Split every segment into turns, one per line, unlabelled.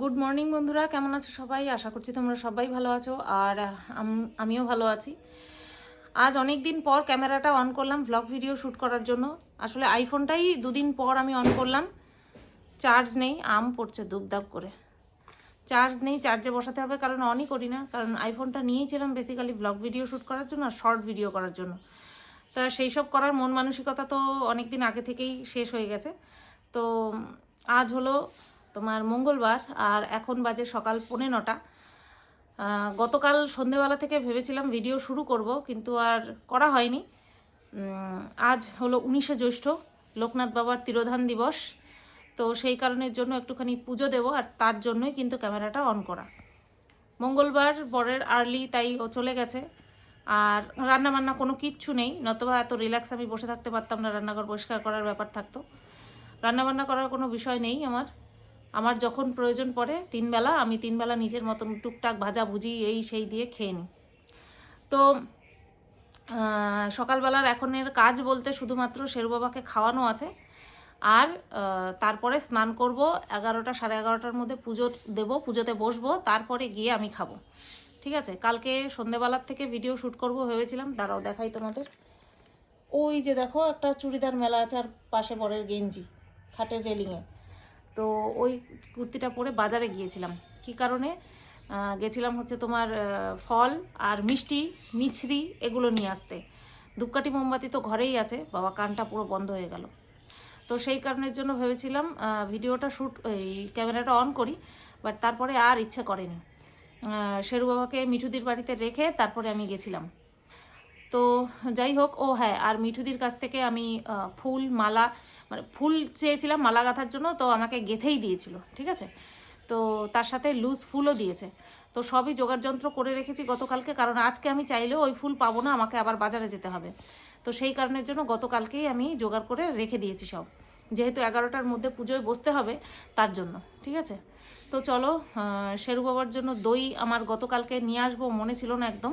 Good morning বন্ধুরা। কেমন আছো সবাই? আশা করছি তোমরা সবাই ভালো আছো, আর আমিও ভালো আছি। আজ অনেক দিন পর ক্যামেরাটা অন করলাম ভ্লগ ভিডিও শ্যুট করার জন্য। আসলে আইফোনটাই দুদিন পর আমি অন করলাম। চার্জ নেই, আম পড়ছে দুবদাব করে। চার্জ নেই চার্জে বসাতে হবে, কারণ অনই করি না। কারণ আইফোনটা নিয়েছিলাম বেসিক্যালি ব্লগ ভিডিও শ্যুট করার জন্য আর শর্ট ভিডিও করার জন্য। তা সেই সব করার মন মানসিকতা তো অনেক দিন আগে থেকেই শেষ হয়ে গেছে। তো, আজ হলো তোমার মঙ্গলবার আর এখন বাজে সকাল পৌনে নটা। গতকাল সন্ধেবেলা থেকে ভেবেছিলাম ভিডিও শুরু করব, কিন্তু আর করা হয়নি। আজ হলো উনিশে জ্যৈষ্ঠ, লোকনাথ বাবার তিরোধান দিবস। তো সেই কারণের জন্য একটুখানি পুজো দেবো, আর তার জন্যই কিন্তু ক্যামেরাটা অন করা। মঙ্গলবার বরের আর্লি তাই ও চলে গেছে। আর রান্না বান্না কোনো কিচ্ছু নেই, নতবা এত রিল্যাক্স আমি বসে থাকতে পারতাম না, রান্নাঘর পরিষ্কার করার ব্যাপার থাকতো। রান্নাবান্না করার কোনো বিষয় নেই আমার। আমার যখন প্রয়োজন পড়ে তিনবেলা আমি তিনবেলা নিজের মতন টুকটাক ভাজা ভুজি, এই সেই দিয়ে খেয়ে নিই। তো সকালবেলার এখনের কাজ বলতে শুধুমাত্র শেরু বাবাকে খাওয়ানো আছে। আর তারপরে স্নান করব, এগারোটা সাড়ে এগারোটার মধ্যে পুজো দেব, পুজোতে বসবো, তারপরে গিয়ে আমি খাব। ঠিক আছে? কালকে সন্ধেবেলার থেকে ভিডিও শ্যুট করব ভেবেছিলাম, দাঁড়াও দেখাই তোমাদের। ওই যে দেখো, একটা চুড়িদার মেলা আছে, আর পাশে বরের গেঞ্জি, খাটের রেলিংয়ে তো ওই কুর্তিটা পরে বাজারে গিয়েছিলাম। কি কারণে? গেছিলাম হচ্ছে তোমার ফল আর মিষ্টি, মিছরি এগুলো নিয়ে আসতে। ধূপকাঠি মোমবাতি তো ঘরেই আছে, বাবা কানটা পুরো বন্ধ হয়ে গেল। তো সেই কারণের জন্য ভেবেছিলাম ভিডিওটা শ্যুট এই ক্যামেরাটা অন করি, বাট তারপরে আর ইচ্ছে করেনি। শেরু বাবাকে মিঠুদির বাড়িতে রেখে তারপরে আমি গেছিলাম। তো যাই হোক, ও হ্যাঁ আর মিঠুদির কাছ থেকে আমি ফুল, মালা মানে ফুল চেয়েছিলাম মালা গাঁথার জন্য, তো আমাকে গেথেই দিয়েছিল, ঠিক আছে? তো তার সাথে লুজ ফুলও দিয়েছে। তো সবই জোগাড় যন্ত্র করে রেখেছি গতকালকে, কারণ আজকে আমি চাইলেও ওই ফুল পাবো না, আমাকে আবার বাজারে যেতে হবে। তো সেই কারণের জন্য গতকালকেই আমি জোগাড় করে রেখে দিয়েছি সব। যেহেতু এগারোটার মধ্যে পুজোয় বসতে হবে, তার জন্য, ঠিক আছে? তো চলো শেরু বাবার জন্য দই আমার গতকালকে নিয়ে আসব, মনে ছিল না একদম।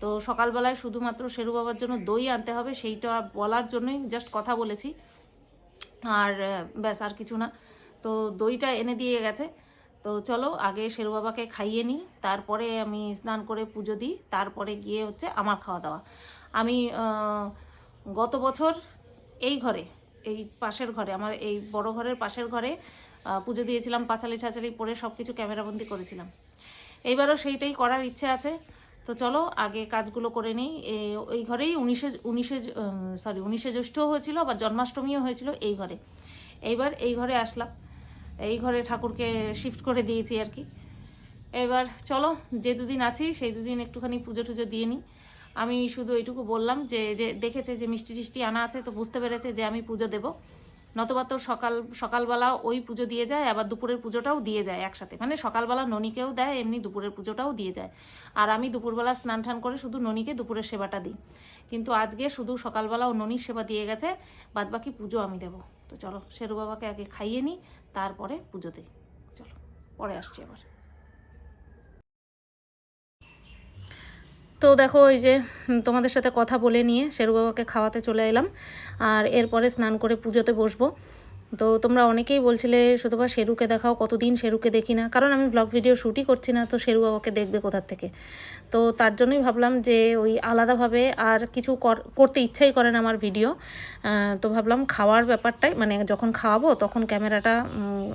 তো সকালবেলায় শুধুমাত্র শেরু বাবার জন্য দই আনতে হবে, সেইটা বলার জন্যই জাস্ট কথা বলেছি। আর ব্যাস আর কিছু না। তো দইটা এনে দিয়ে গেছে। তো চলো আগে শেরু বাবাকে খাইয়ে নিই, তারপরে আমি স্নান করে পুজো দিই, তারপরে গিয়ে হচ্ছে আমার খাওয়া দাওয়া আমি গত বছর এই ঘরে, এই পাশের ঘরে, আমার এই বড় ঘরের পাশের ঘরে পুজো দিয়েছিলাম পাঁচালি ঠাচালি পরে সব কিছু ক্যামেরাবন্দি করেছিলাম। এইবারও সেইটাই করার ইচ্ছে আছে। তো চলো, আগে কাজগুলো করে নিই। এই ঘরেই উনিশে উনিশে সরি উনিশে জ্যৈষ্ঠ হয়েছিল, আবার জন্মাষ্টমীও হয়েছিল এই ঘরে। এইবার এই ঘরে আসলাম। এই ঘরে ঠাকুরকে শিফট করে দিয়েছি আর কি। এবার চলো, যে দুদিন আছি, সেই দুদিন একটুখানি পুজো টুজো দিয়ে নিই। আমি শুধু এইটুকু বললাম যে যে দেখেছে যে মিষ্টি টিষ্টি আনা আছে, তো বুঝতে পেরেছে যে আমি পুজো দেবো। নতবা তো সকাল, সকালবেলা ওই পুজো দিয়ে যায়, আবার দুপুরের পুজোটাও দিয়ে যায় একসাথে। মানে সকালবেলা ননিকেও দেয়, এমনি দুপুরের পুজোটাও দিয়ে যায়। আর আমি দুপুরবেলা স্নান টান করে শুধু ননীকে দুপুরের সেবাটা দিই। কিন্তু আজকে শুধু সকালবেলা ও ননীর সেবা দিয়ে গেছে বাদ বাকি পুজো আমি দেবো। তো চলো শেরু বাবাকে আগে খাইয়ে নিই, তারপরে পুজো দিই চলো, পরে আসছি আবার। তো দেখো ওই যে তোমাদের সাথে কথা বলে নিয়ে শেরু বাবাকে খাওয়াতে চলে এলাম। আর এরপরে স্নান করে পুজোতে বসবো। তো তোমরা অনেকেই বলছিলে শুধুবার শেরুকে দেখাও, কতদিন শেরুকে দেখি না? কারণ আমি ব্লগ ভিডিও শ্যুটই করছি না, তো শেরু বাবাকে দেখবে কোথার থেকে? তো তার জন্যই ভাবলাম যে, ওই আলাদাভাবে আর কিছু কর- করতে ইচ্ছাই করে না আমার ভিডিও তো ভাবলাম খাওয়ার ব্যাপারটাই মানে যখন খাওয়াবো তখন ক্যামেরাটা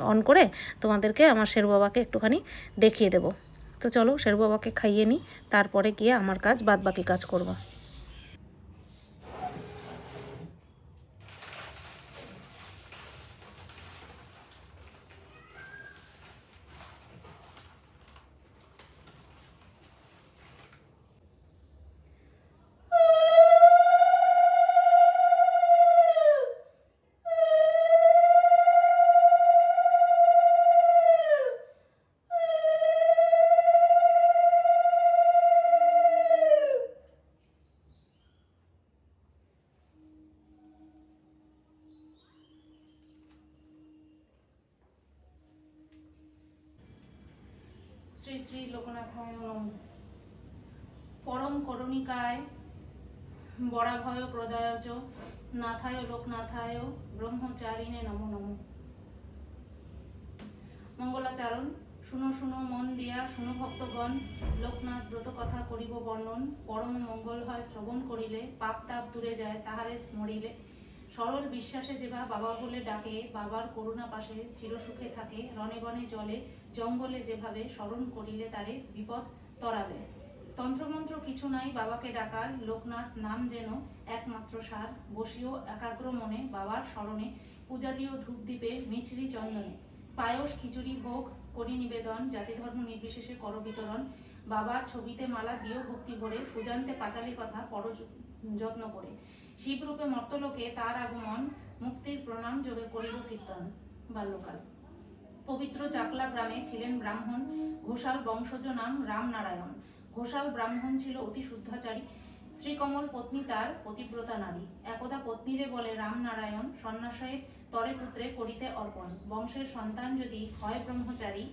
অন করে তোমাদেরকে, আমার শেরু বাবাকে একটুখানি দেখিয়ে দেবো। তো চলো শেরু বাবাকে খাইয়ে নিই তারপরে গিয়ে আমার কাজ বাদ বাকি কাজ করব শ্রী শ্রী লোকনাথায় নম পরম করুণিকায় বরাভয় প্রদায়চ নাথায় লোকনাথায় ব্রহ্মচারিণে নমো নমো। মঙ্গলাচরণ, শুনো শুনো মন দিয়া, শুনো ভক্তগণ, লোকনাথ ব্রত কথা করিব বর্ণন, পরম মঙ্গল হয় শ্রবণ করিলে, পাপ তাপ দূরে যায় তাহারে স্মরিলে। সরল বিশ্বাসে যেবা বাবা বলে ডাকে, বাবার করুণা পাশে চিরসুখে থাকে, রণে বনে জলে, জঙ্গলে যেভাবে স্মরণ করিলে তারে বিপদ তরাবে তন্ত্রমন্ত্র কিছু নাই, বাবাকে ডাকার লোকনাথ নাম যেন একমাত্র সার। বসিও একাগ্র মনে বাবার স্মরণে পূজা দিও ধূপ দ্বীপে মিছরি চন্দনে। পায়স, খিচুড়ি, ভোগ করি নিবেদন জাতি ধর্ম নির্বিশেষে কর বিতরণ। বাবার ছবিতে মালা দিও ভক্তি ভরে, পূজান্তে পাঁচালি কথা পর যত্ন করে। শিবরূপে মর্তলোকে তার আগমন, মুক্তির প্রণাম যোগে করিব কীর্তন, বাল্যকাল। পবিত্র চাকলা গ্রামে ছিলেন ব্রাহ্মণ, ঘোষাল বংশজ নাম রামনারায়ণ। ঘোষাল ব্রাহ্মণ ছিল অতি শুদ্ধাচারী। শ্রীকমল পত্নী তার পতিব্রতা নারী। একদা পত্নীরে বলে, রামনারায়ণ, সন্ন্যাসের তরে পুত্রে করিতে অর্পণ। বংশের সন্তান যদি হয় ব্রহ্মচারী,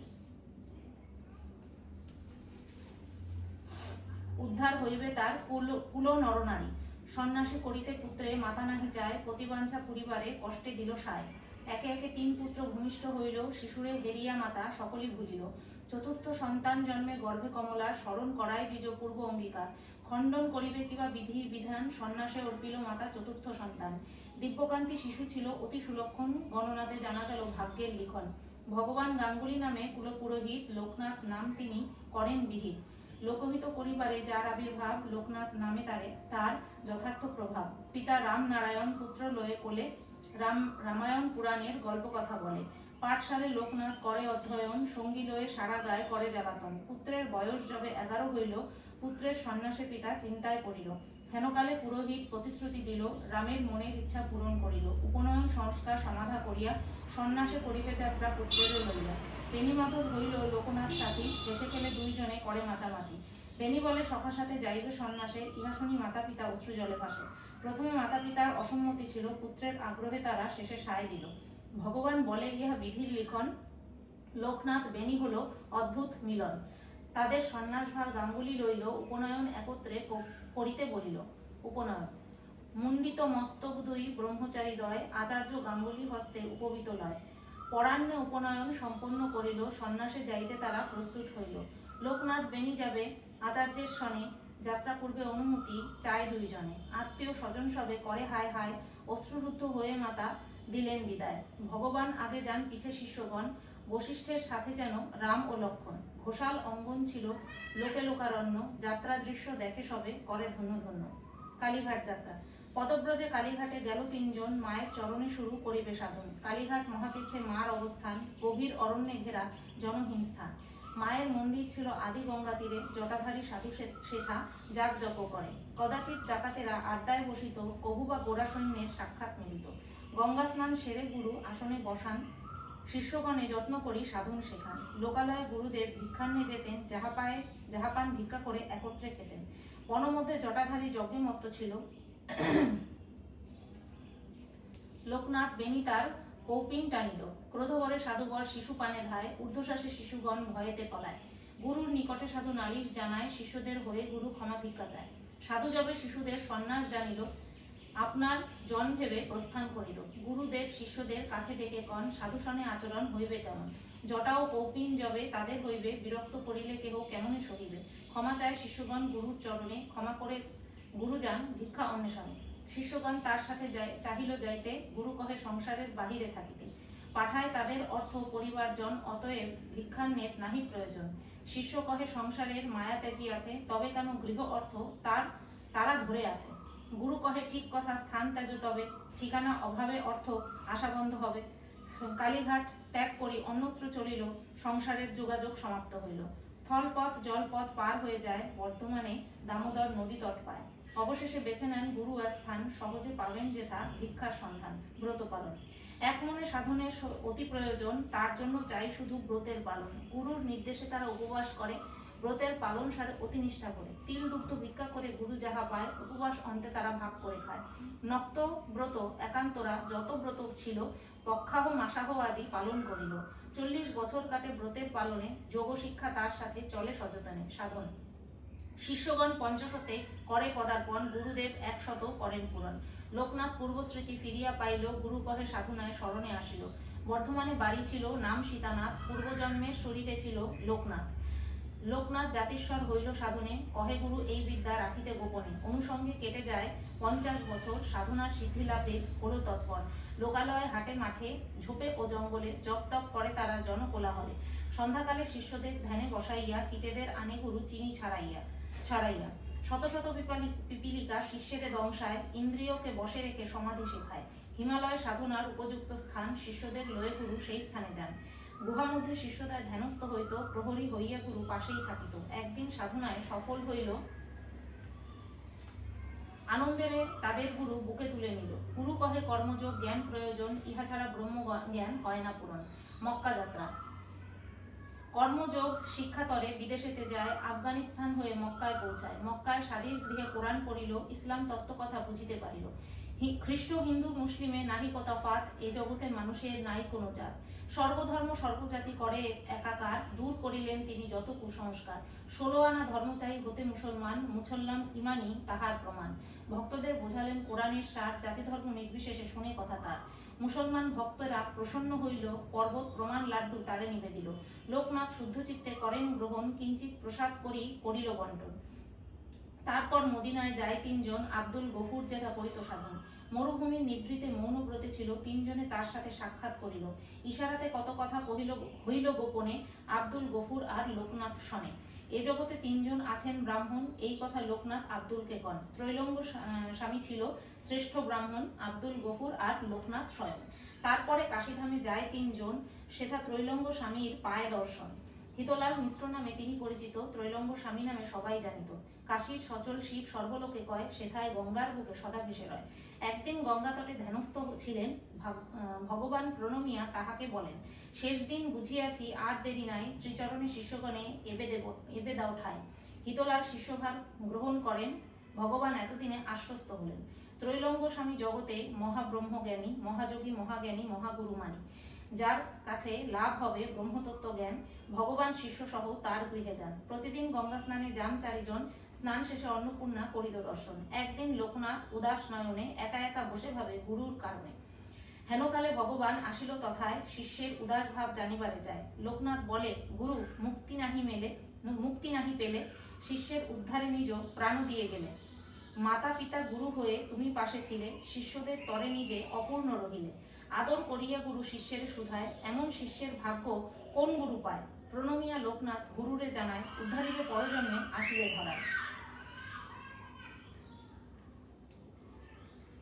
উদ্ধার হইবে তার কুল কুল নরনারী সন্ন্যাসী করিতে পুত্রে মাতা নাহি যায় প্রতিবাঞ্ছা পরিবারে কষ্টে দিল সায়। একে একে তিন পুত্র ভূমিষ্ঠ হইল, শিশুরে হেরিয়া মাতা সকলই ভুলিল। চতুর্থ সন্তান জন্মে গর্ভে কমলার স্মরণ করায় দ্বিজ পূর্ব অঙ্গীকার। খণ্ডন করিবে কিবা বিধির বিধান, সন্ন্যাসে অর্পিল মাতা চতুর্থ সন্তান। দিব্যকান্তি শিশু ছিল অতি সুলক্ষণ গণনাতে জানা গেল ভাগ্যের লিখন। ভগবান গাঙ্গুলি নামে কুলপুরোহিত লোকনাথ নাম তিনি করেন বিহিত। লোকহিত পরিবারে যার আবির্ভাব লোকনাথ নামে তারে, তার যথার্থ প্রভাব। পিতা রাম নারায়ণ পুত্র লয়ে কোলে রাম, রামায়ণ পুরাণের গল্প কথা বলে। পাঠশালে লোকনাথ করে অধ্যয়ন, সঙ্গী লয়ে সারা গায়ে করে জ্বালাতন। পুত্রের বয়স যবে এগারো হইল, পুত্রের সন্ন্যাসে পিতা চিন্তায় পড়িল। হেনকালে পুরোহিত প্রতিশ্রুতি দিল, রামের মনের ইচ্ছা পূরণ করিল। উপনয়ন সংস্কার সমাধা করিয়া সন্ন্যাসে করিবে যাত্রা পুত্রের লইয়া বেণীমাধব হইল লোকনাথ সাথী দেশে খেলে দুইজনে করে মাতামাতি। বেণী বলে সখার সাথে যাইবে সন্ন্যাসে, ইহা শুনি মাতা পিতা অশ্রু জলে ভাসে। প্রথমে মাতা পিতার অসম্মতি ছিল, পুত্রের আগ্রহে তারা শেষে সায় দিল। ভগবান বলে, ইহা বিধির লিখন। লোকনাথ বেণী হলো অদ্ভুত মিলন। তাদের সন্ন্যাসভার গাঙ্গুলি লইল, উপনয়ন একত্রে করিতে বলিল, উপনয়ন মুন্ডিত মস্তক দুই ব্রহ্মচারী দয়, আচার্য গাঙ্গুলি হস্তে উপবিত লয়। পরাণ্যে উপনয়ন সম্পন্ন করিল, সন্ন্যাসে যাইতে তারা প্রস্তুত হইল। লোকনাথ বেণী যাবে আচার্যের সনে, যাত্রা পূর্বে অনুমতি চায় দুইজনে। আত্মীয় স্বজন সবে করে, হায় হায়, অশ্রুরুদ্ধ হয়ে মাতা দিলেন বিদায়। ভগবান আগে যান পিছে শিষ্যগণ, বশিষ্ঠের সাথে যেন রাম ও লক্ষণ। ঘোষাল অঙ্গন ছিল লোকে লোকারণ্য, যাত্রা দৃশ্য দেখে সবে করে ধন্য ধন্য। কালীঘাট যাত্রা। পদব্রজে কালীঘাটে গেল তিনজন, মায়ের চরণে শুরু করিবে সাধন। কালীঘাট মহাতীর্থে মার অবস্থান, গভীর অরণ্যে ঘেরা জনহীন স্থান। মায়ের মন্দির ছিল আদি গঙ্গা তীরে, জটাধারী সাধু শেখা যাগ করে। কদাচিৎ ডাকাতেরা আড্ডায় বসিত কবু বা গোড়া সৈন্যের সাক্ষাৎ মিলিত। গঙ্গা স্নান সেরে গুরু আসনে বসান, শিষ্যগণে যত্ন করি সাধন শেখান। লোকালয়ে গুরুদেব ভিক্ষান্নে যেতেন, যাহা পায়, যাহা পান ভিক্ষা করে একত্রে খেতেন। বনমধ্যে জটাধারী যজ্ঞে মত্ত ছিল। লোকনাথ বেনি তার কৌপিন টানিল। ক্রোধবরে সাধুবর শিশু পানে ধায়, ঊর্ধ্বশ্বাসে শিশুগণ ভয়েতে পলায়। গুরুর নিকটে সাধু নালিশ জানায়, শিষ্যদের হয়ে গুরু ক্ষমা ভিক্ষা চায়। সাধু যবে শিশুদের সন্ন্যাস জানিল আপনার জন ভেবে প্রস্থান করিল। গুরুদেব শিষ্যদের কাছে ডেকে কন, সাধুসনে আচরণ হইবে কেমন? জটা ও কৌপিন যবে তাদের হইবে, বিরক্ত করিলে কেহ কেমনে সহিবে? ক্ষমা চায় শিষ্যগণ গুরুর চরণে, ক্ষমা করে গুরু যান ভিক্ষা অন্বেষণে। শিষ্যগণ তার সাথে চাহিল যাইতে, গুরু কহে সংসারের বাহিরে থাকিতে। পাঠায় তাদের অর্থ পরিবারজন, অতএব ভিক্ষান্নের নাহি প্রয়োজন। শিষ্য কহে, সংসারের মায়া ত্যাজি আছে, তবে কেন গৃহ অর্থ তার, তারা ধরে আছে? গুরু কহে, ঠিক কথা, স্থান ত্যাজ তবে। ঠিকানা, অভাবে অর্থ, আশাবন্ধ হবে। কালীঘাট ত্যাগ করি, অন্যত্র চলিল। সংসারের যোগাযোগ সমাপ্ত হইল। স্থলপথ, জলপথ পার হয়ে যায় বর্তমানে দামোদর নদী তট পায়। অবশেষে বেছে নেন গুরু এক স্থান। সহজে পাবেন যেথা ভিক্ষার সন্ধান, ব্রত পালন। এক মনে সাধনের অতি প্রয়োজন। তার জন্য চাই শুধু ব্রতের পালন। গুরুর নির্দেশে তারা উপবাস করে। ব্রতের পালন সারে অতি নিষ্ঠা করে। তিল দুগ্ধ ভিক্ষা করে গুরু যাহা পায়, উপবাস অন্তে তারা ভাগ করে খায়। নক্ত ব্রত একান্তরা যত ব্রত ছিল, পক্ষাহ মাসাহ আদি পালন করিল। চল্লিশ বছর কাটে ব্রতের পালনে, যোগ শিক্ষা তার সাথে চলে সচেতনে, সাধন। শিষ্যগণ পঞ্চশতে করে পদার্পণ, গুরুদেব একশত করেন পূরণ। লোকনাথ পূর্বস্মৃতি ফিরিয়া পাইল গুরু কহে সাধনায় স্মরণে আসিল। বর্ধমানে বাড়ি ছিল নাম সীতানাথ, পূর্বজন্মের শরীরে ছিল লোকনাথ। লোকনাথ জাতিস্বর হইল সাধনে, কহে গুরু এই বিদ্যা রাখিতে গোপনে। অনুসঙ্গে কেটে যায় পঞ্চাশ বছর সাধনার সিদ্ধি লাভে হলো তৎপর। লোকালয়ে হাটে মাঠে, ঝোপে ও জঙ্গলে জপ তপ করে তারা জনকোলাহলে। সন্ধ্যাকালে শিষ্যদের ধ্যানে বসাইয়া কীটেদের আনে গুরু চিনি ছাড়াইয়া ছাড়াইয়া। শত শত পিপালি, পিপিলিকা শিষ্যেরে দংশায়, ইন্দ্রিয়কে বসে রেখে সমাধি শেখায়। হিমালয় সাধনার উপযুক্ত স্থান শিষ্যদের লয়ে গুরু সেই স্থানে যান। গুহা মধ্যে শিষ্যদের ধ্যানস্থ হইত, প্রহরী হইয়া গুরু পাশেই থাকিত। একদিন সাধনায় সফল হইল। আনন্দেরে তাদের গুরু বুকে তুলে নিল। গুরু কহে, কর্মযোগ, জ্ঞান, প্রয়োজন, ইহা ছাড়া ব্রহ্ম জ্ঞান হয় না পূরণ। মক্কা যাত্রা। কর্মযোগ শিক্ষাতরে বিদেশেতে যায়, আফগানিস্তান হয়ে মক্কায় পৌঁছায়। মক্কায় স্বাধীন গৃহে কোরআন পড়িল, ইসলাম তত্ত্বকথা বুঝিতে পারিল। খ্রিস্ট, হিন্দু, মুসলিমে নাহি তফাত এ জগতের মানুষের নাই কোনো জাত। সর্বধর্ম সর্বজাতি করে একাকার, দূর করিলেন তিনি যত কুসংস্কার। ষোলো আনা ধর্ম চাই হতে মুসলমান মুসল্লাম ইমানি তাহার প্রমাণ। ভক্তদের বোঝালেন কোরআনের সার, জাতি ধর্ম নির্বিশেষে শুনে কথা তার। মুসলমান ভক্তরা প্রসন্ন হইল, পর্বত প্রমাণ লাড্ডু তারে নিবেদিল। লোকনাথ শুদ্ধ চিত্তে করেন গ্রহণ কিঞ্চিত প্রসাদ করি, করিল বন্টন। তারপর মদিনায় যায় তিনজন, আব্দুল গফুর জেঠা পরিত সাধন মরুভূমির নিভৃতে মৌনব্রতে ছিল, তিনজনে তার সাথে সাক্ষাৎ করিল। ইশারাতে কত কথা কহিল, হইল গোপনে আব্দুল গফুর আর লোকনাথ শনে এ জগতে তিনজন আছেন ব্রাহ্মণ, এই কথা লোকনাথ আব্দুলকে কন। ত্রৈলঙ্গ স্বামী ছিল শ্রেষ্ঠ ব্রাহ্মণ আব্দুল গফুর আর লোকনাথ স্বয়ং। তারপরে কাশীধামে যায় তিনজন, সেথা ত্রৈলঙ্গ স্বামীর পায়ে দর্শন। হিতলাল মিশ্র নামে তিনি পরিচিত, ত্রৈলঙ্গ স্বামী নামে সবাই জানিত। কাশীর সচল শিব সর্বলোকে কয়, সেথায় গঙ্গার বুকে সদা ভেসে রয়। একদিন গঙ্গা তটে ধ্যানস্থ ছিলেন, ভাগ- ভগবান প্রণমিয়া তাহাকে বলেন, শেষ দিন বুঝিয়াছি আর দেরি নাই, শ্রীচরণে শিষ্যগণে এবে দেব, এবে দাও ঠাই। হিতলাল শিষ্যভার গ্রহণ করেন, ভগবান এতদিনে আশ্বস্ত হলেন। ত্রৈলঙ্গ স্বামী জগতে মহাব্রহ্মজ্ঞানী, মহাযোগী, মহাজ্ঞানী মহাগুরু মানি যার কাছে লাভ হবে ব্রহ্মতত্ত্ব জ্ঞান ভগবান শিষ্য সহ তার গৃহে যান। প্রতিদিন গঙ্গা স্নানে যান চারিজন স্নান শেষে অন্নপূর্ণা করিল দর্শন। একদিন লোকনাথ উদাস নয়নে একা একা বসে ভাবে গুরুর কারণে। হেনকালে ভগবান আসিল তথায় শিষ্যের উদাস ভাব জানিবারে যায়। লোকনাথ বলে, গুরু, মুক্তি নাহি মেলে, মুক্তি নাহি পেলে, শিষ্যের উদ্ধারে নিজ প্রাণ দিয়ে গেলে। মাতা পিতা গুরু হয়ে তুমি পাশে ছিলে, শিষ্যদের তরে নিজে অপূর্ণ রহিলে। আদর করিয়া গুরু শিষ্যের সুধায়, এমন শিষ্যের ভাগ্য কোন গুরু পায়? প্রণমিয়া লোকনাথ গুরুরে জানায়, উদ্ধারিবে পরজন্মে আসিলে ধরায়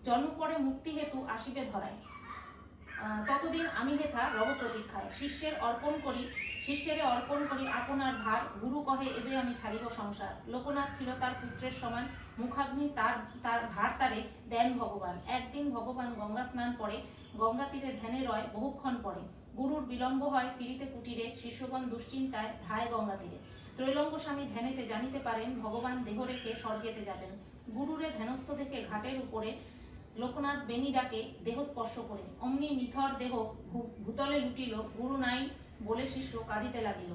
জন্ম পরে মুক্তি হেতু আসিবে ধরায়। ততদিন আমি হেথা রব প্রতীক্ষায় শিষ্যের অর্পণ করি, শিষ্যেরে অর্পণ করি আপনার ভার। গুরু কহে, এবে আমি ছাড়িব সংসার। লোকনাথ ছিল তার পুত্রের সমান। মুখাগ্নি তার তার ভার তারে দেন ভগবান। একদিন ভগবান গঙ্গা স্নান করে গঙ্গা তীরে ধ্যানে রয়, বহুক্ষণ পরে। গুরুর বিলম্ব হয় ফিরিতে কুটিরে, শিষ্যগণ দুশ্চিন্তায় ধায় গঙ্গা তীরে। ত্রৈলঙ্গ স্বামী ধ্যানেতে জানিতে পারেন, ভগবান দেহ রেখে স্বর্গেতে যাবেন। গুরুরে ধ্যানস্থ দেখে ঘাটের উপরে লোকনাথ বেনি ডাকে দেহ স্পর্শ করে। অমনি নিথর দেহ ভূতলে লুটিল, গুরু নাই বলে শিষ্য কাঁদিতে লাগিল।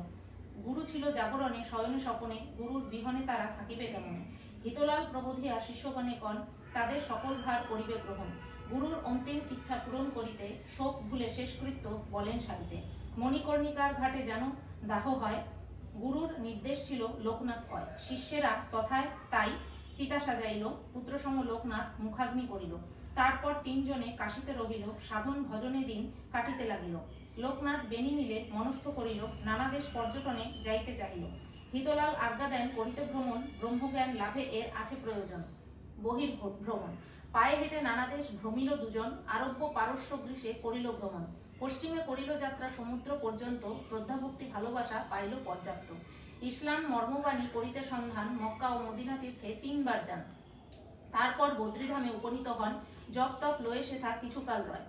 গুরু ছিল জাগরণে শয়নে স্বপনে, গুরুর বিহনে তারা থাকিবে কেমনে? হিতলাল প্রবোধিয়া শিষ্যগণে কন, তাদের সকল ভার করিবে গ্রহণ। গুরুর অন্তিম ইচ্ছা পূরণ করিতে শোক ভুলে শেষকৃত্য বলেন সারিতে। মণিকর্ণিকার ঘাটে যেন দাহ হয়, গুরুর নির্দেশ ছিল লোকনাথ কয় শিষ্যেরা তথায় তাই চিতা সাজাইল, পুত্রসম লোকনাথ মুখাগ্নি করিল। তারপর তিনজনে কাশিতে রহিল, সাধন ভজনে দিন কাটিতে লাগিল। লোকনাথ বেনি মিলে মনস্থ করিল নানা দেশ পর্যটনে যাইতে চাহিল। হিতলাল আজ্ঞা দেন, করিতে ভ্রমণ, ব্রহ্মজ্ঞান লাভে এর আছে প্রয়োজন। বহির ভ্রমণ পায়ে হেঁটে নানা দেশ ভ্রমিল দুজন, আরব্য পারস্য গ্রীষে করিল ভ্রমণ। পশ্চিমে করিল যাত্রা সমুদ্র পর্যন্ত শ্রদ্ধাভক্তি ভালোবাসা পাইল পর্যাপ্ত। ইসলাম মর্মবাণী করিতে সন্ধান মক্কা ও মদিনা তীর্থে তিনবার যান। তারপর বদ্রীধামে উপনীত হন। জপ তপ লয়ে সেথা কিছুকাল রয়।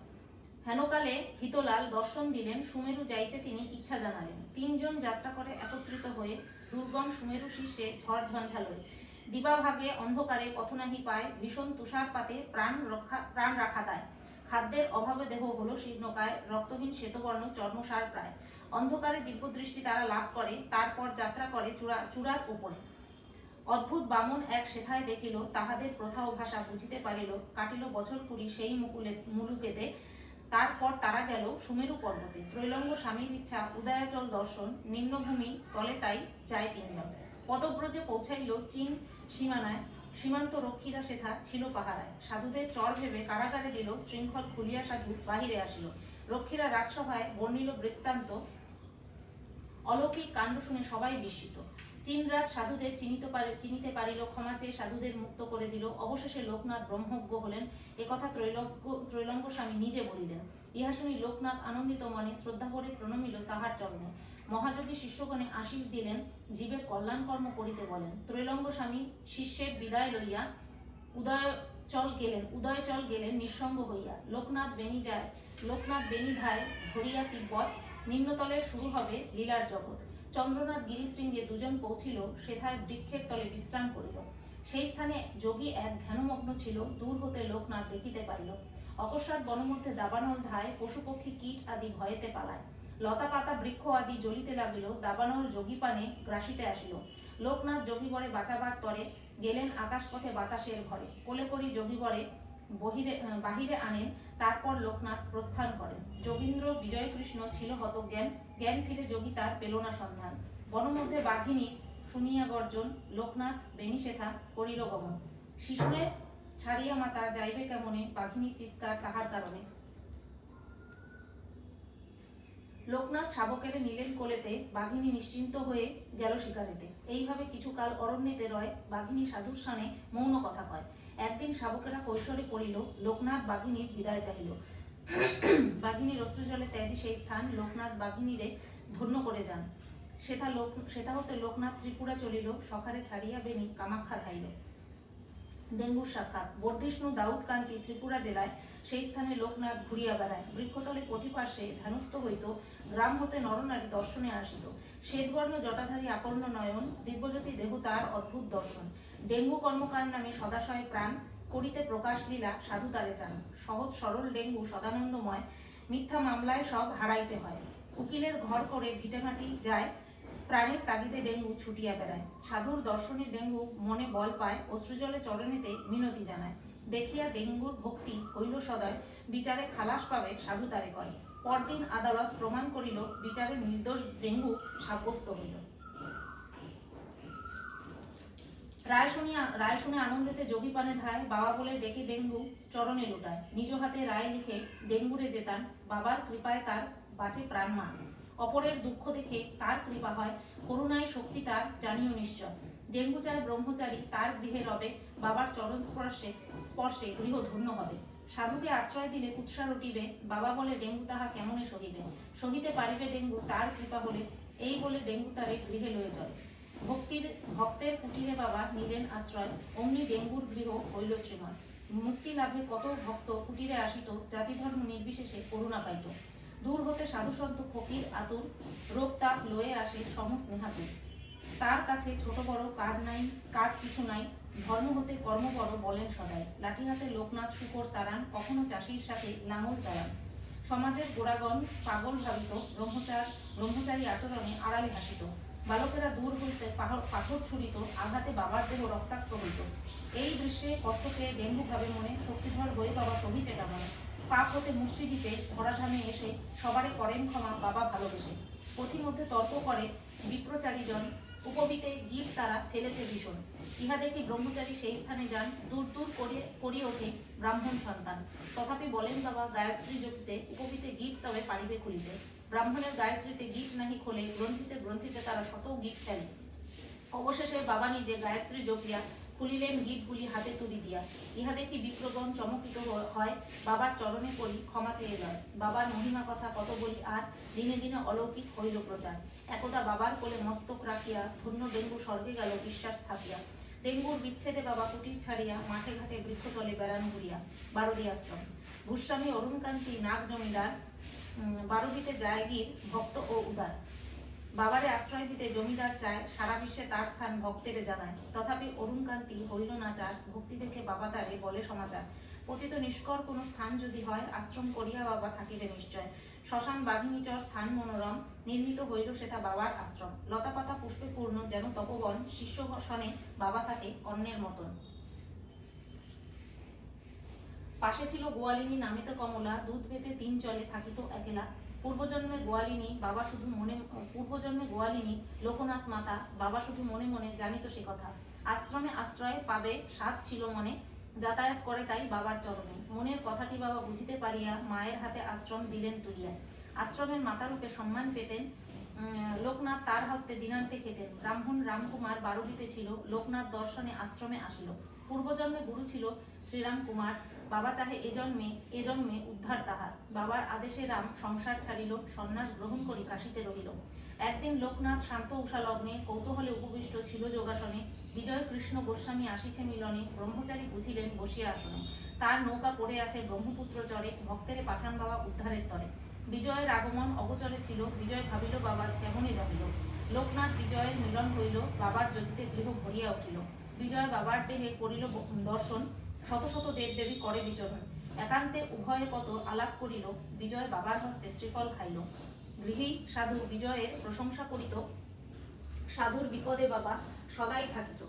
হেনকালে হিতলাল দর্শন দিলেন। সুমেরু যাইতে তিনি ইচ্ছা জানালেন। তিনজন যাত্রা করে একত্রিত হয়ে দুর্গম সুমেরু শীর্ষে ঝড় ঝঞ্ঝালয়ে দিবাভাগে অন্ধকারে পথনাহি পায়। ভীষণ তুষারপাতে প্রাণ রক্ষা, প্রাণ রাখা দেয় খাদ্যের অভাবে দেহ হলো শীর্ণকায় রক্তহীন শ্বেতবর্ণ চর্মসার প্রায়। অন্ধকারে দিব্যদৃষ্টি তারা লাভ করে, তারপর যাত্রা করে চূড়া, চূড়ার উপরে। অদ্ভুত বামন এক সেথায় দেখিল, তাহাদের প্রথা ও ভাষা বুঝিতে পারিল, কাটিল বছর কুড়ি সেই মুকুলে, মুলুকেতে। তারপর তারা গেল সুমেরু পর্বতে। ত্রৈলঙ্গ স্বামীর ইচ্ছা, উদয়াচল দর্শন, নিম্নভূমি, তলে তাই যায় তিনজন। পদব্রজে পৌঁছাইল চীন সীমানায়, সীমান্ত রক্ষীরা সেথা ছিল পাহারায়। সাধুদের চর ভেবে কারাগারে দিল, শৃঙ্খল খুলিয়া সাধু বাহিরে আসিল। রক্ষীরা রাজসভায় বর্ণিল বৃত্তান্ত অলৌকিক কাণ্ড শুনে সবাই বিস্মিত। চীনরাজ সাধুদের চিনিতে পারি চিনিতে পারিল, ক্ষমা চেয়ে সাধুদের মুক্ত করে দিল। অবশেষে লোকনাথ ব্রহ্মজ্ঞ হলেন। একথা ত্রৈলঙ্গ ত্রৈলঙ্গ স্বামী নিজে বলিলেন, ইহা শুনি লোকনাথ আনন্দিত মনে শ্রদ্ধা করে প্রণমিল তাহার চরণে। মহাযোগী শিষ্যগণে আশীষ দিলেন, জীবের কল্যাণ কর্ম করিতে বলেন। ত্রৈলঙ্গ স্বামী শিষ্যের বিদায় লইয়া উদয় চল গেলেন, উদয় চল গেলেন নিঃসঙ্গ হইয়া। লোকনাথ বেনি যায়, লোকনাথ বেনি ধায় ধরিয়া তিব্বত নিম্নতলে শুরু হবে লীলার জগৎ। চন্দ্রনাথ গিরিশৃঙ্গে দুজন পৌঁছিল, সেথায় বৃক্ষের তলে বিশ্রাম করিল। সেই স্থানে যোগী এক ধ্যানমগ্ন ছিল, দূর হতে লোকনাথ দেখিতে পাইল। অকস্মাৎ বনমধ্যে দাবানল ধায় পশু পক্ষী কীট আদি ভয়েতে পালায়। লতা পাতা বৃক্ষ আদি জ্বলিতে লাগিল, দাবানল যোগী পানে গ্রাসিতে আসিল। লোকনাথ যোগীবরে বাঁচাবার তরে গেলেন আকাশপথে বাতাসের ঘরে। কোলে করি যোগীবরে বহিরে বাহিরে আনেন, তারপর লোকনাথ প্রস্থান করেন। যোগীন্দ্র বিজয়কৃষ্ণ ছিল হত জ্ঞান জ্ঞান ফিরে যোগী তার পেল না সন্ধান। বনমধ্যে বাঘিনী শুনিয়া গর্জন লোকনাথ বেনিশেথা করিল গমন। শিশুরে ছাড়িয়া মাতা যাইবে কেমনে? বাঘিনীর চিৎকার তাহার কারণে। লোকনাথ শাবকের নিলেন কোলেতে, বাঘিনী নিশ্চিন্ত হয়ে গেল শিকারেতে। এইভাবে কিছুকাল অরণ্যেতে রয়, বাঘিনী সাধুর সানে মৌন কথা কয়। একদিন শাবকেরা কৈশোরে পড়িল, লোকনাথ বাঘিনীর বিদায় চাহিল। বাঘিনীর অশ্রুজলে ত্যাজি সেই স্থান, লোকনাথ বাঘিনীরে ধন্য করে যান। সেটা লোক সেটা হতে লোকনাথ ত্রিপুরা চলিল, সকালে ছাড়িয়া বেনি কামাখ্যা ধাইল। ডেঙ্গুর শাখা। বর্ধিষ্ণু দাউদ কান্তি ত্রিপুরা জেলায় সেই স্থানে লোকনাথ ঘুরিয়া বেড়ায়। বৃক্ষতলে প্রতিপার্শ্বে ধ্যানস্থ হইত, গ্রাম হতে নরনারী দর্শনে আসিত। শ্বেতবর্ণ, জটাধারী আকর্ণ নয়ন, দিব্যজ্যোতি দেহ তার অদ্ভুত দর্শন। ডেঙ্গু কর্মকার নামে সদাশয় প্রাণ, করিতে প্রকাশ লীলা সাধু তারে চান। সহজ সরল ডেঙ্গু সদানন্দময়, মিথ্যা মামলায় সব হারাইতে হয়। উকিলের ঘর করে ভিটেমাটি যায় প্রাণের তাগিদে ডেঙ্গু ছুটিয়া বেড়ায়। সাধুর দর্শনে ডেঙ্গু মনে বল পায়, অশ্রুজলে চরণেতে মিনতি জানায়। দেখিয়া ডেঙ্গুর ভক্তি হইল সদয়, বিচারে খালাস পাবে সাধু তারে কয়। পরদিন আদালত প্রমাণ করিল, বিচারে নির্দোষ ডেঙ্গু সাব্যস্ত হইল। রায় শুনিয়া, রায় শুনে আনন্দেতে যোগী পানে ধায়, বাবা বলে ডেকে ডেঙ্গু চরণে লুটায়। নিজ হাতে রায় লিখে ডেঙ্গুরে যেতান বাবার কৃপায় তার বাঁচে প্রাণমান অপরের দুঃখ দেখে তার কৃপা হয়, করুণায় শক্তি তার জানিও নিশ্চয়। ডেঙ্গু চায় ব্রহ্মচারী তার গৃহে রবে, বাবার চরণ স্পর্শে স্পর্শে গৃহ ধন্য হবে। সাধুকে আশ্রয় দিলে কুৎসা রটিবে, বাবা বলে ডেঙ্গু তাহা কেমনে সহিবে? সহিতে পারিবে ডেঙ্গু তার কৃপা বলে, এই বলে ডেঙ্গু তারে গৃহে লয়ে চলে ভক্তির ভক্তের কুটিরে বাবা নিলেন আশ্রয়, অমনি ডেঙ্গুর গৃহ হইল শ্রীময় মুক্তি লাভে কত ভক্ত কুটিরে আসিত জাতি ধর্ম নির্বিশেষে করুণা পাইত। দূর হতে সাধু সন্ত ফকির আতুর রোগ তাপ লয়ে আসে সমস্নেহাতুর তার কাছে ছোট বড় কাজ নাই, কাজ কিছু নাই, ধর্ম হতে কর্ম বড় বলেন সদাই। লাঠি হাতে লোকনাথ শুকর তারান, কখনো চাষির সাথে লাঙল চালান। সমাজের গোড়াগণ পাগল ভাবিত, ব্রহ্মচার, ব্রহ্মচারী আচরণে আড়ালে হাসিত। বালকেরা দূর হইতে পাথর ছুড়িত, আঘাতে বাবার দেহ রক্তাক্ত হইত। এই দৃশ্যে কষ্ট পেয়ে ডেঙ্গু ভাবে মনে, শক্তিধর হয়ে বাবা সহিচে কামনে পাপ হতে মুক্তি দিতে ধরাধামে এসে সবারে করেন ক্ষমা, বাবা ভালোবেসে। পথিমধ্যে তর্ক করে বিপ্রচারীজন, উপবিতে তারা ফেলেছে ভীষণ। ইহা ব্রহ্মচারী সেই স্থানে যান, দূর দূর করে ওঠে ব্রাহ্মণ সন্তান। তথাপি বলেন বাবা, গায়ত্রী জপিতে উপবিতে গীত তবে পারিবে খুলিতে। ব্রাহ্মণের গায়ত্রীতে গীত নাহি খোলে, গ্রন্থিতে গ্রন্থিতে তারা শত গীত ফেলে। অবশেষে বাবা নিজে গায়ত্রী জপিয়া খুলিলেন গীতগুলি হাতে তুলি দিয়া। ইহা দেখি বিপ্রগণ চমকিত হয়, বাবার চরণে পড়ি ক্ষমা চেয়ে যায় বাবার মহিমা কথা কত বলি আর দিনে দিনে অলৌকিক হইল প্রচার। একদা বাবার কোলে মস্তক রাখিয়া ধন্য ডেঙ্গু স্বর্গে গেল বিশ্বাস থাকিয়া ডেঙ্গুর বিচ্ছেদে বাবা কুটির ছাড়িয়া মাঠে ঘাটে বৃক্ষতলে বেড়ান ঘুরিয়া বারদি আশ্রম। ভূস্বামী অরুণকান্তি নাগ জমিদার বারোদিতে জায়গির ভক্ত ও উদার। বাবারে আশ্রয় দিতে জমিদার চায়, সারা বিশ্বে তার স্থান ভক্তেরে জানায়। তথাপি অরুণকান্তি হইল না চার ভক্তি দেখে বাবা তারে বলে সমাচার। পতিত নিষ্কর কোনো স্থান যদি হয়, আশ্রম করিয়া বাবা থাকিবে নিশ্চয়। শ্মশান বাঘিনীচর স্থান মনোরম, নির্মিত হইল সেটা বাবার আশ্রম। লতাপাতা পুষ্পে পূর্ণ যেন তপবন শিষ্য সনে বাবা থাকে অন্যের মতন। পাশে ছিল গোয়ালিনী নামিত কমলা, দুধ বেচে তিন চলে থাকিত একেলা। পূর্বজন্মে গোয়ালিনী, বাবা শুধু মনে, পূর্বজন্মে গোয়ালিনী, লোকনাথ মাতা, বাবা শুধু মনে মনে জানিত সে কথা। আশ্রমে আশ্রয় পাবে সাত ছিল মনে, যাতায়াত করে তাই বাবার চরণে। মনের কথাটি বাবা বুঝিতে পারিয়া মায়ের হাতে আশ্রম দিলেন তুলিয়া। আশ্রমের মাতারূপে সম্মান পেতেন লোকনাথ তার হস্তে দিনান্তে খেতেন। ব্রাহ্মণ রামকুমার বারোদিতে ছিল, লোকনাথ দর্শনে আশ্রমে আসিল। পূর্বজন্মে গুরু ছিল শ্রীরাম কুমার বাবা চাহে এ জন্মে এ জন্মে উদ্ধার তাহার। বাবার আদেশে রাম সংসার ছাড়িল, সন্ন্যাস গ্রহণ করি কাশিতে রহিল। একদিন লোকনাথ শান্ত উষা লগ্নে কৌতূহলে উপবিষ্ট ছিল যোগাসনে। বিজয় কৃষ্ণ গোস্বামী আসিছে মিলনে, ব্রহ্মচারী বুঝিলেন, বসিয়া আসনে। তার নৌকা পড়ে আছে ব্রহ্মপুত্র চরে, ভক্তের পাঠান বাবা উদ্ধারের তরে। বিজয়ের আগমন অগোচরে ছিল, বিজয় ভাবিল, বাবা কেমনে যাবিল? লোকনাথ বিজয়ের মিলন হইল, বাবার জ্যোতিতে গৃহ ভরিয়া উঠিল। বিজয় বাবার দেহে করিল দর্শন শত শত দেব দেবী করে বিচরণ একান্তে উভয়ে কত আলাপ করিল বিজয় বাবার হস্তে শ্রীফল খাইল। গৃহী সাধু বিজয়ের প্রশংসা করিত, সাধুর বিপদে বাবা সদাই থাকিত।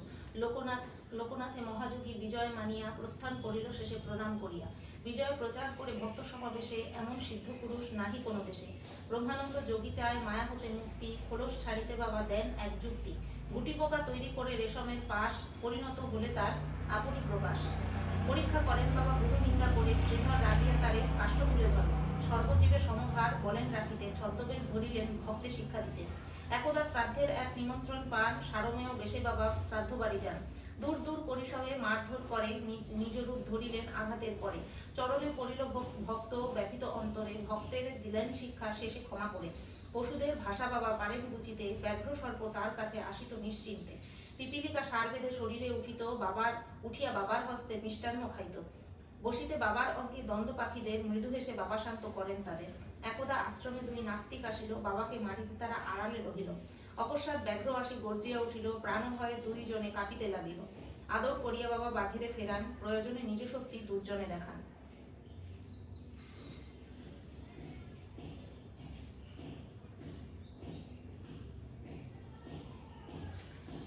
লোকনাথ, লোকনাথে মহাযোগী বিজয় মানিয়া প্রস্থান করিল, শেষে প্রণাম করিয়া। বিজয় প্রচার করে ভক্ত সমাবেশে এমন সিদ্ধ পুরুষ নাহি কোনো দেশে। ব্রহ্মানন্দ যোগী চায় মায়া হতে মুক্তি, খোলস ছাড়িতে বাবা দেন এক যুক্তি। গুটি পোকা তৈরি করে রেশমের পাশ পরিণত হলে তার আপনি প্রকাশ। পরীক্ষা করেন বাবা গুরু নিন্দা করে শ্রীধর রাগিয়া তারে কাষ্টমূলে ধর। সর্বজীবে সমভার বলেন রাখিতে, ছদ্মবেশ ধরিলেন ভক্তে শিক্ষা দিতে। একদা শ্রাদ্ধের এক নিমন্ত্রণ পান সারমেয় বেশে বাবা শ্রাদ্ধ বাড়ি যান। দূর দূর পরিসরে মারধর করে নিজ রূপ ধরিলেন আঘাতের পরে। চরণে পড়িল ভক্ত ব্যথিত অন্তরে ভক্তের দিলেন শিক্ষা, শেষে ক্ষমা করে। পশুদের ভাষা বাবা পারেন বুঝিতে ব্যাঘ্র সর্প তার কাছে আসিত নিশ্চিন্তে। পিপিলিকা সার বেঁধে শরীরে উঠিত বাবার উঠিয়া বাবার হস্তে মিষ্টান্ন খাইত। বসিতে বাবার অঙ্কে দ্বন্দ্ব পাখিদের মৃদু হেসে বাবা শান্ত করেন তাদের। একদা আশ্রমে দুই নাস্তিক আসিল, বাবাকে মারিতে তারা আড়ালে রহিল। অকস্মাৎ ব্যাঘ্র আসি গর্জিয়া উঠিল প্রাণ ভয়ে দুইজনে কাঁপিতে লাগিল। আদর করিয়া বাবা বাঘিরে ফেরান, প্রয়োজনে নিজ শক্তি দুর্জনে দেখান।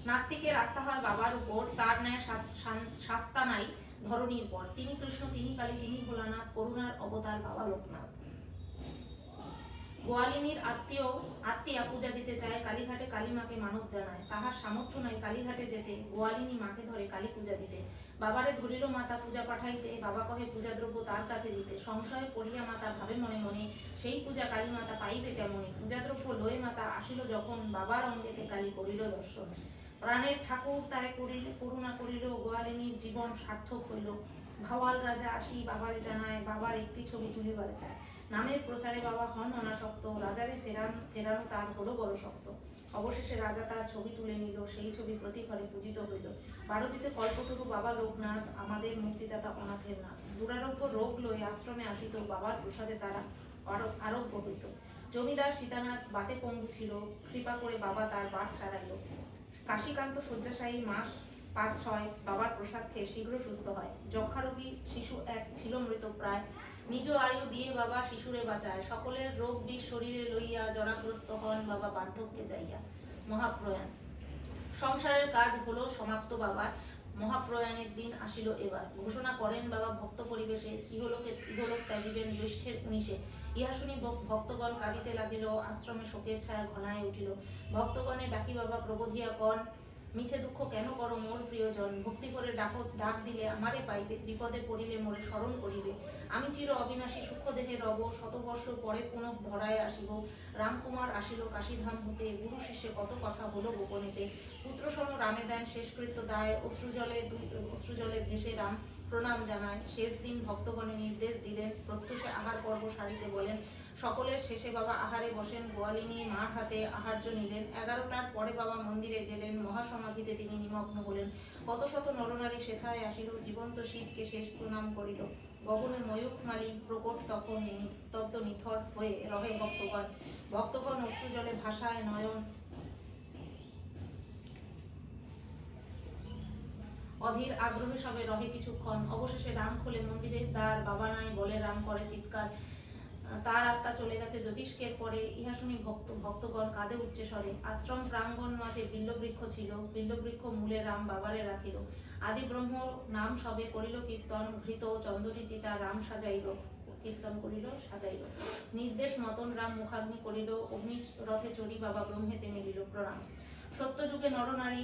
নাস্তিকের হয় বাবার উপর তার ন্যায় শাস্তা নাই, ধরণীর পর। তিনি কৃষ্ণ, তিনি কালী, তিনি ভোলানাথ, করুণার অবতার বাবা লোকনাথ। গোয়ালিনীর আত্মীয়, আত্মীয়া পূজা দিতে চায়, কালীঘাটে কালী মাকে মানত জানায়। তাহার সামর্থ্য নাই কালীঘাটে যেতে, গোয়ালিনী মাকে ধরে কালী পূজা দিতে। বাবারে ধরিল মাতা পূজা পাঠাইতে, বাবা কহে পূজা দ্রব্য তার কাছে দিতে। সংশয় পড়িয়া মাতা ভাবে মনে মনে, সেই পূজা কালী মাতা পাইবে কেমনে? পূজা দ্রব্য লয়ে মাতা আসিল যখন বাবার অঙ্গেতে কালী করিল দর্শন। প্রাণের ঠাকুর তারে করিল, করুণা করিল গোয়ালিনীর জীবন সার্থক হইল। ভাওয়াল রাজা আসি বাবারে জানায়, বাবার একটি ছবি তুলিবারে চায়। নামের প্রচারে বাবা হন অনাসক্ত, রাজারে ফেরান, ফেরানো তার হলো বড় শক্ত। অবশেষে রাজা তার ছবি তুলে নিল, সেই ছবি প্রতিফলে পূজিত হইল। ভারতীতে কল্পতরু বাবা লোকনাথ আমাদের মুক্তিদাতা অনাথের নাথ। দুরারোগ্য রোগ লয়ে আশ্রমে আসিত, বাবার প্রসাদে তারা আরো- আরোগ্য হইত। জমিদার সীতানাথ বাতে পঙ্গু ছিল, কৃপা করে বাবা তার বাত সারাইল। কাশীকান্ত শয্যাশায়ী মাস পাঁচ ছয় বাবার প্রসাদ খেয়ে শীঘ্র সুস্থ হয়। যক্ষারোগী শিশু এক ছিল মৃত প্রায়। নিজ আয়ু দিয়ে বাবা শিশুরে বাঁচায়। সকলের রোগ বিষ শরীরে লইয়া জরাগ্রস্ত হন বাবা বার্ধক্যে যাইয়া। মহাপ্রয়াণ। সংসারের কাজ হলো সমাপ্ত বাবা মহাপ্রয়াণের দিন আসিল এবার। ঘোষণা করেন বাবা ভক্ত পরিবেশে, ইহলোকে ইহলোক ত্যাজিবেন জ্যৈষ্ঠের উনিশে। ইহা শুনি ভক্তগণ কাঁদিতে লাগিল, আশ্রমে শোকের ছায়া ঘনায় উঠিল। ভক্তগণে ডাকি, বাবা, প্রবোধিয়া কন। মিছে দুঃখ কেন করো মোর প্রিয়জন? ভক্তি করে ডাক ডাক দিলে আমারে পাইবে, বিপদে পড়িলে মোরে স্মরণ করিবে। আমি চির অবিনাশী সূক্ষ্ম দেহে রব শতবর্ষ পরে পুনঃ ধরায় আসিব। রামকুমার আসিল কাশীধাম হতে, গুরু শিষ্যে কত কথা হলো গোপনেতে। পুত্র সম রামে দেন, শেষকৃত্য দায়, অশ্রুজলে অশ্রুজলে ভেসে রাম প্রণাম জানায়। শেষ দিন ভক্তগণে নির্দেশ দিলেন, প্রত্যুষে আহার পর্ব সারিতে বলেন, সকলের শেষে বাবা আহারে বসেন গোয়ালিনী মার হাতে আহার্য নিলেন। এগারোটার পরে বাবা মন্দিরে গেলেন, মহাসমাধিতে তিনি নিমগ্ন হলেন। কত শত নরনারী সেথায় আসিল, জীবন্ত শিবকে শেষ প্রণাম করিল। গগনে ময়ূখ মালি প্রকট তখন নিস্তব্ধ নিথর হয়ে রহে ভক্তগণ। ভক্তগণ অশ্রুজলে ভাষায় নয়ন অধীর আগ্রহে সবে রহে কিছুক্ষণ। অবশেষে রাম খোলে মন্দিরের দ্বার, বাবা নাই বলে রাম করে চিৎকার। তার আত্মা চলে গেছে জ্যোতিষ্কের পরে। ইহা শুনি ভক্ত, ভক্তগণ কাঁদে উচ্চে স্বরে। আশ্রম প্রাঙ্গণ মাঝে বিল্লবৃক্ষ ছিল। বিল্লবৃক্ষ মূলে রাম বাবারে রাখিল। আদি ব্রহ্ম নাম সবে করিল কীর্তন। ঘৃত চন্দনী চিতা রাম সাজাইল, কীর্তন করিল, সাজাইল। নির্দেশ মতন রাম মুখাগ্নি করিল। অগ্নি রথে চড়ি বাবা ব্রহ্মেতে মিলিল প্রণাম। সত্যযুগে নরনারী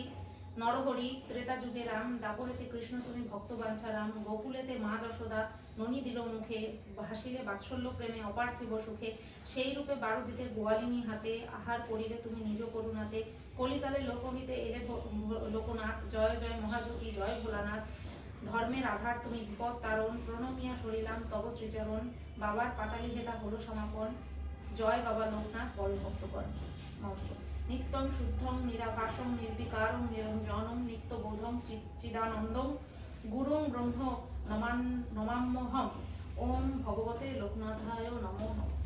নরহরি, ত্রেতা যুগে রাম, দাপরেতে কৃষ্ণ, তুমি ভক্ত বাঞ্ছা রাম, গোকুলেতে মা যশোদা, ননি দিল মুখে, ভাসিলে বাৎসল্য প্রেমে অপার্থিব সুখে, সেই রূপে বারো দিতে গোয়ালিনী হাতে, আহার করিলে তুমি নিজ করুণাতে, কলিকালে লোকহিতে এলে লোকনাথ, জয় জয় মহাযোগী, জয় ভোলানাথ, ধর্মের আধার তুমি বিপদ তারণ, প্রণমিয়া সরিলাম, তব শ্রীচরণ, বাবার পাঁচালী হেতা হলো সমাপন, জয় বাবা লোকনাথ, বল ভক্তগণ মন্ত্র নিত্যং শুদ্ধং নিরাভাসং নির্বিকারং নিরঞ্জনং নিত্যবোধং বোধম চিদানন্দং গুরুং ব্রহ্ম নমান নমাম্যহম ওম ভগবতে লোকনাথায় নমো নমঃ।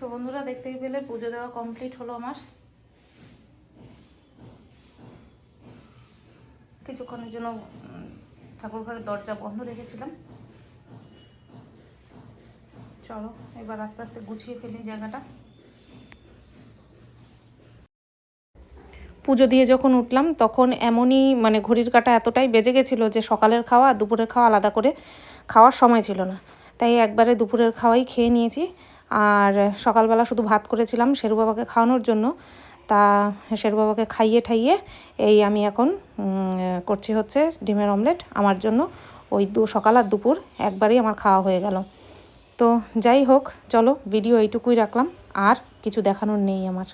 তো বন্ধুরা দেখতেই পেলে পুজো দেওয়া কমপ্লিট হলো আমার। কিছুক্ষণের জন্য ঠাকুর ঘরের দরজা বন্ধ রেখেছিলাম। চলো, এবার আস্তে আস্তে গুছিয়ে ফেলি জায়গাটা। পুজো দিয়ে যখন উঠলাম, তখন এমনই মানে ঘড়ির কাটা এতটাই বেজে গেছিল যে সকালের খাওয়া দুপুরের খাওয়া আলাদা করে খাওয়ার সময় ছিল না। তাই একবারে দুপুরের খাওয়াই খেয়ে নিয়েছি। আর সকালবেলা শুধু ভাত করেছিলাম শেরু বাবাকে খাওয়ানোর জন্য। তা শেরু বাবাকে খাইয়ে ঠাইয়ে এই আমি এখন করছি হচ্ছে ডিমের অমলেট আমার জন্য। ওই দু, সকাল আর দুপুর একবারই আমার খাওয়া হয়ে গেল। তো যাই হোক, চলো ভিডিও এইটুকুই রাখলাম। আর কিছু দেখানোর নেই আমার।